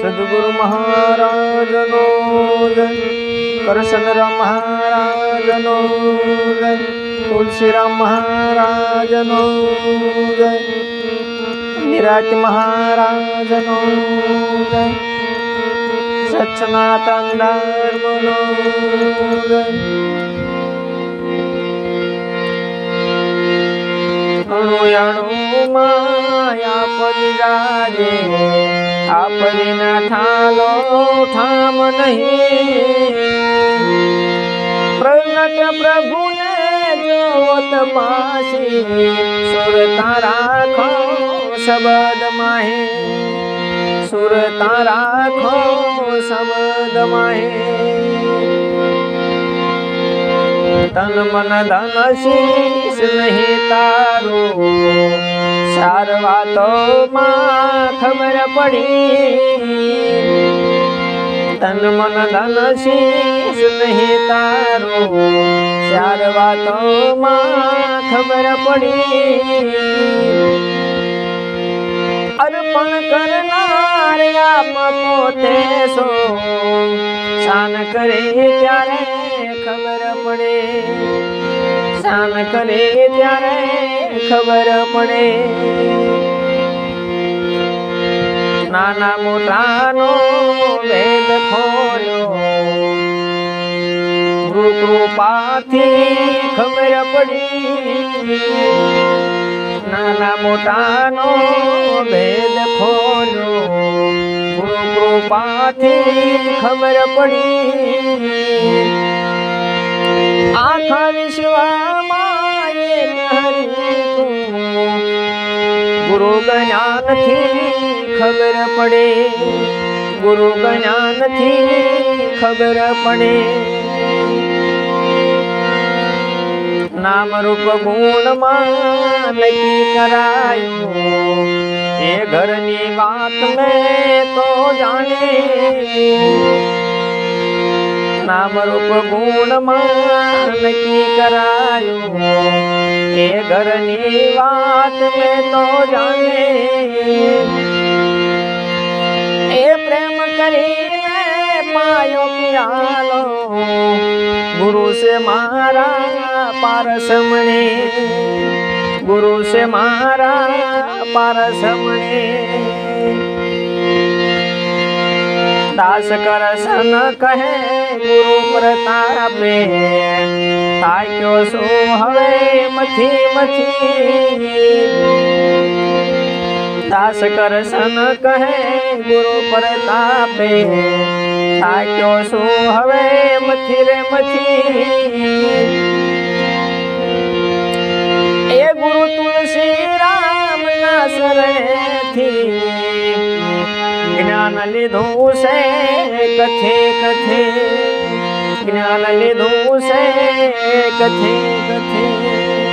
સદગુરુ મહારાજનો જય કરશનરામ મહારાજનો જય તુલસીરામ મહારાજનો જય નિરાજ મહારાજનો જય સચ્છનાતન ધર્મનો જય પદરાજે આપને ના ઠાલો ઠામ નહીં. પ્રગટ પ્રભુને જોત પાસી સુર તારા ખો શબદ માહે. સુર તારા ખો શબદ માહે. તન મન ધન શીશ નહીં તારું. ચાર વાતો માં ખબર પડી. તન મન ધન શીશ નહીં તારું. ચાર વાતો માં ખબર પડી. અર્પણ કરનાર આપ પોતે સો શાન કરે ત્યારે ખબર પડે. શાન કરે ત્યારે ખબર પડે. નાના મોટાનો ભેદ ખોલ્યો. કૃપાથી ખબર પડી. નાના મોટાનો ભેદ ખોલ્યો. કૃપાથી ખબર પડી. ગુરુ જ્ઞાનથી ખબર પડે. ગુરુ જ્ઞાનથી ખબર પડે. નામ રૂપ ગુણમાં નક્કી કરાયું. એ ઘરની વાત મેં તો જાણે. નામ રૂપ ગુણમાં કી કરાયું. એ ઘરની વાત મેં તો જાણે. એ પ્રેમ કરીને પાયો પિયાલો. ગુરુ છે મારા પારસમણે. ગુરુ છે મારા પારસમણે. दास कर सन कहे, गुरु प्रताप ताको सो हवे मछी मछी दास कर सन कहे, गुरु प्रताप ताको सो हवे मछी रे ए गुरु तुलसी राम ना सरे थी। જ્ઞાન લીધું છે કથે કથે. જ્ઞાન લીધું છે કથે કથે.